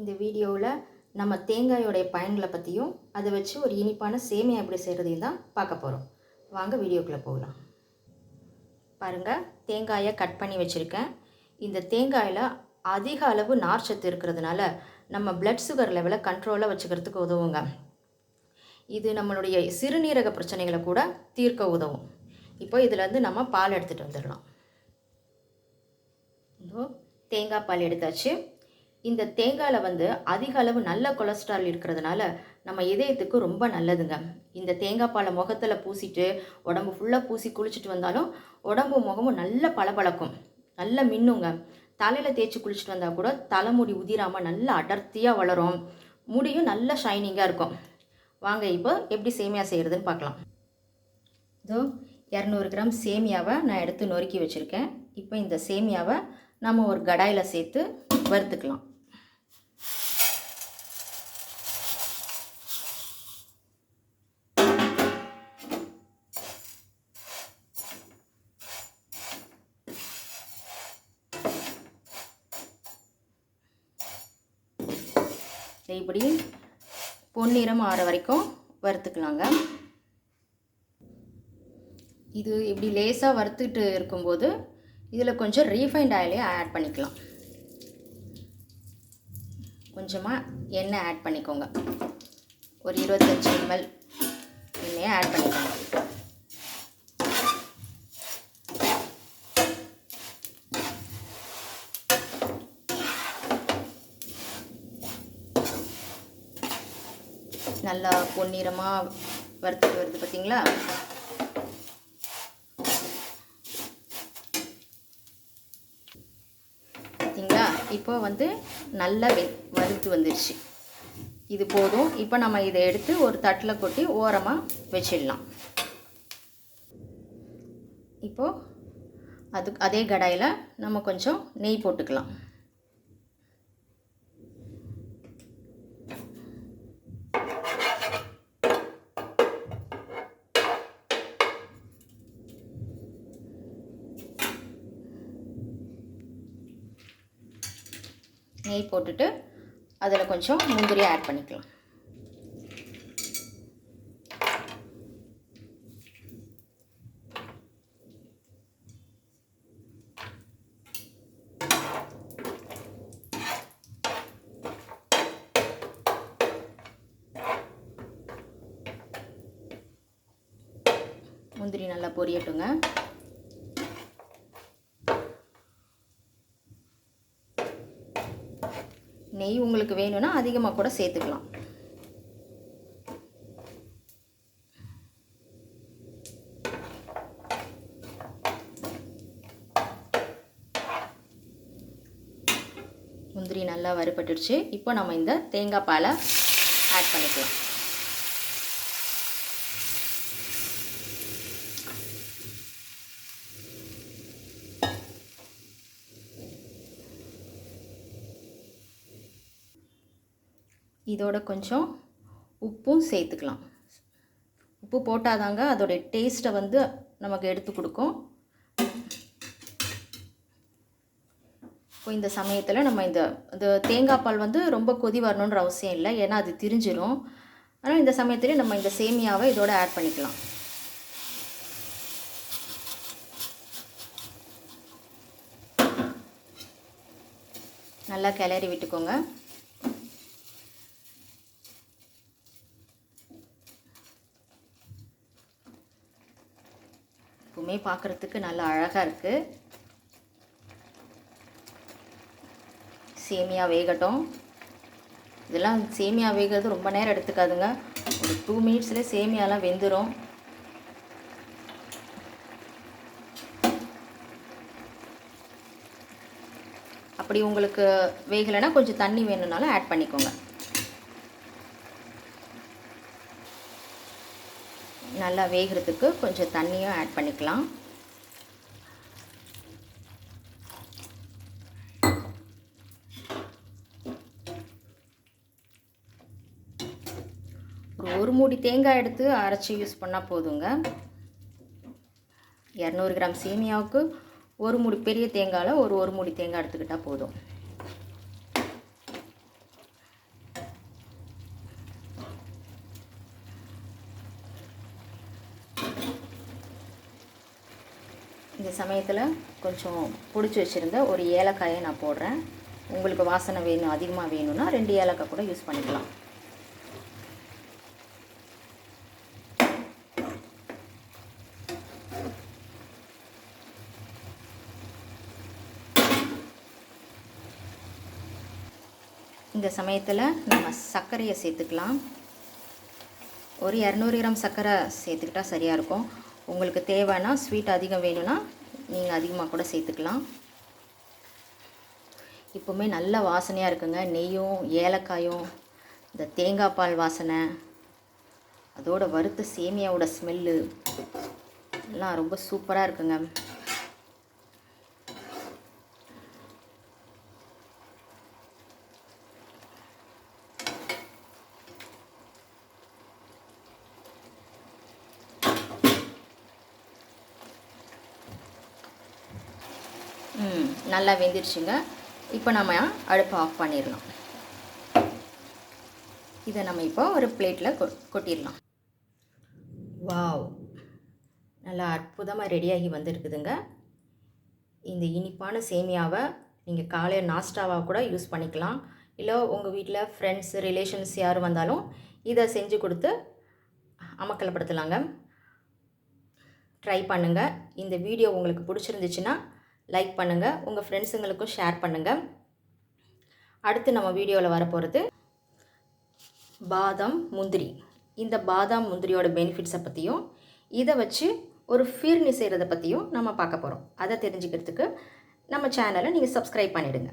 இந்த வீடியோவில் நம்ம தேங்காயோடைய பயன்களை பற்றியும் அதை வச்சு ஒரு இனிப்பான சேமியா எப்படி செய்கிறதையும் தான் பார்க்க போகிறோம் வாங்க வீடியோக்குள்ளே போகலாம். பாருங்கள் தேங்காயை கட் பண்ணி வச்சுருக்கேன். இந்த தேங்காயில் அதிக அளவு நார்ச்சத்து இருக்கிறதுனால நம்ம பிளட் சுகர் லெவலை கண்ட்ரோலாக வச்சுக்கிறதுக்கு உதவுங்க. இது நம்மளுடைய சிறுநீரக பிரச்சனைகளை கூட தீர்க்க உதவும். இப்போ இதிலேருந்து நம்ம பால் எடுத்துகிட்டு வந்துடலாம். இதோ தேங்காய் பால் எடுத்தாச்சு. இந்த தேங்காயில் வந்து அதிக அளவு நல்ல கொலஸ்ட்ரால் இருக்கிறதுனால நம்ம இதயத்துக்கு ரொம்ப நல்லதுங்க. இந்த தேங்காய் பாலை முகத்தில் பூசிட்டு உடம்பு ஃபுல்லாக பூசி குளிச்சுட்டு வந்தாலும் உடம்பு முகமும் நல்ல பளபளக்கும். நல்ல மின்னுங்க. தலையில் தேய்ச்சி குளிச்சுட்டு வந்தால் கூட தலைமுடி உதிராமல் நல்ல அடர்த்தியாக வளரும். முடியும் நல்ல ஷைனிங்காக இருக்கும். வாங்க இப்போ எப்படி சேமியா செய்கிறதுன்னு பார்க்கலாம். இதோ இரநூறு கிராம் சேமியாவை நான் எடுத்து நொறுக்கி வச்சுருக்கேன். இப்போ இந்த சேமியாவை நம்ம ஒரு கடாயில் சேர்த்து வறுத்துக்கலாம். இப்படி பொன்னிறம் ஆற வரைக்கும் வறுத்துக்கலாங்க. இது இப்படி லேசாக வறுத்துட்டு இருக்கும்போது இதில் கொஞ்சம் ரீஃபைண்ட் ஆயிலே ஆட் பண்ணிக்கலாம். கொஞ்சமாக எண்ணெய் ஆட் பண்ணிக்கோங்க. ஒரு இருபத்தஞ்சி எம்எல் எண்ணெயை ஆட் பண்ணிக்கோங்க. நல்லா பொன்னிறமாக வறுத்துட்டு வருது பார்த்தீங்களா பார்த்தீங்களா இப்போ வந்து நல்லா வெ வறுத்து வந்துருச்சு. இது போதும். இப்போ நம்ம இதை எடுத்து ஒரு தட்டில் கொட்டி ஓரமாக வச்சிடலாம். இப்போது அது அதே கடாயில் நம்ம கொஞ்சம் நெய் போட்டுக்கலாம். நெய் போட்டுட்டு அதில் கொஞ்சம் முந்திரி ஆட் பண்ணிக்கலாம். முந்திரி நல்லா பொரியட்டுங்க. நெய் உங்களுக்கு வேணும்னா அதிகமாக கூட சேர்த்துக்கலாம். முந்திரி நல்லா வறுபட்டுடுச்சு. இப்போ நம்ம இந்த தேங்காய் பாலை ஆட் பண்ணிக்கலாம். இதோட கொஞ்சம் உப்பும் சேர்த்துக்கலாம். உப்பு போட்டாதாங்க அதோடைய டேஸ்ட்டை வந்து நமக்கு எடுத்து கொடுக்கும். இப்போ இந்த சமயத்தில் நம்ம இந்த இந்த தேங்காய் பால் வந்து ரொம்ப கொதி வரணுன்ற அவசியம் இல்லை ஏன்னா அது திரிஞ்சிடும் ஆனால் இந்த சமயத்துலேயே நம்ம இந்த சேமியாவை இதோட ஆட் பண்ணிக்கலாம். நல்லா கிளறி விட்டுக்கோங்க. பார்க்குறதுக்கு நல்லா அழகாக இருக்குது சேமியா வேகட்டும். இதெல்லாம் சேமியா வேகிறது ரொம்ப நேரம் எடுத்துக்காதுங்க. ஒரு டூ மினிட்ஸில் சேமியாலாம் வெந்துடும் அப்படி உங்களுக்கு வேகலைன்னா கொஞ்சம் தண்ணி வேணும்னாலும் ஆட் பண்ணிக்கோங்க. நல்லா வேகிறதுக்கு கொஞ்சம் தண்ணியும் ஆட் பண்ணிக்கலாம். ஒரு ஒரு மூடி தேங்காய் எடுத்து அரைச்சி யூஸ் பண்ணால் போதுங்க. இரநூறு கிராம் சேமியாவுக்கு ஒரு மூடி பெரிய தேங்காயில் ஒரு ஒரு மூடி தேங்காய் எடுத்துக்கிட்டால் போதும். இந்த சமயத்தில் கொஞ்சம் பிடிச்சி வச்சுருந்த ஒரு ஏலக்காயை நான் போடுறேன். உங்களுக்கு வாசனை வேணும் அதிகமாக வேணும்னா ரெண்டு ஏலக்காய் கூட யூஸ் பண்ணிக்கலாம். இந்த சமயத்தில் நம்ம சர்க்கரையை சேர்த்துக்கலாம். ஒரு இரநூறு கிராம் சர்க்கரை சேர்த்துக்கிட்டா சரியாக இருக்கும். உங்களுக்கு தேவைன்னா ஸ்வீட் அதிகம் வேணும்னா நீங்கள் அதிகமாக கூட சேர்த்துக்கலாம். இப்போவுமே நல்ல வாசனையாக இருக்குங்க. நெய்யும் ஏலக்காயும் இந்த தேங்காய் பால் வாசனை அதோட வறுத்த சேமியாவோட ஸ்மெல்லு எல்லாம் ரொம்ப சூப்பராக இருக்குங்க. நல்லா வெந்துருச்சுங்க. இப்போ நம்ம அடுப்பை ஆஃப் பண்ணிடலாம். இதை நம்ம இப்போ ஒரு பிளேட்டில் கொ கொட்டிடலாம். வாவ் நல்லா அற்புதமாக ரெடியாகி வந்திருக்குதுங்க. இந்த இனிப்பான சேமியாவை நீங்கள் காலையில் நாஸ்டாவாக கூட யூஸ் பண்ணிக்கலாம். இல்லை உங்கள் வீட்டில் ஃப்ரெண்ட்ஸ் ரிலேஷன்ஸ் யார் வந்தாலும் இதை செஞ்சு கொடுத்து அமக்கலப்படுத்தலாங்க. ட்ரை பண்ணுங்கள் இந்த வீடியோ உங்களுக்கு பிடிச்சிருந்துச்சுன்னா லைக் பண்ணுங்கள் உங்கள் ஃப்ரெண்ட்ஸுங்களுக்கும் ஷேர் பண்ணுங்கள் அடுத்து நம்ம வீடியோவில் வரப்போகிறது பாதாம் முந்திரி. இந்த பாதாம் முந்திரியோட பெனிஃபிட்ஸை பற்றியும் இதை வச்சு ஒரு ஃபீர்னி செய்கிறத பற்றியும் நம்ம பார்க்க போகிறோம் அதை தெரிஞ்சுக்கிறதுக்கு நம்ம சேனலை நீங்கள் சப்ஸ்கிரைப் பண்ணிவிடுங்க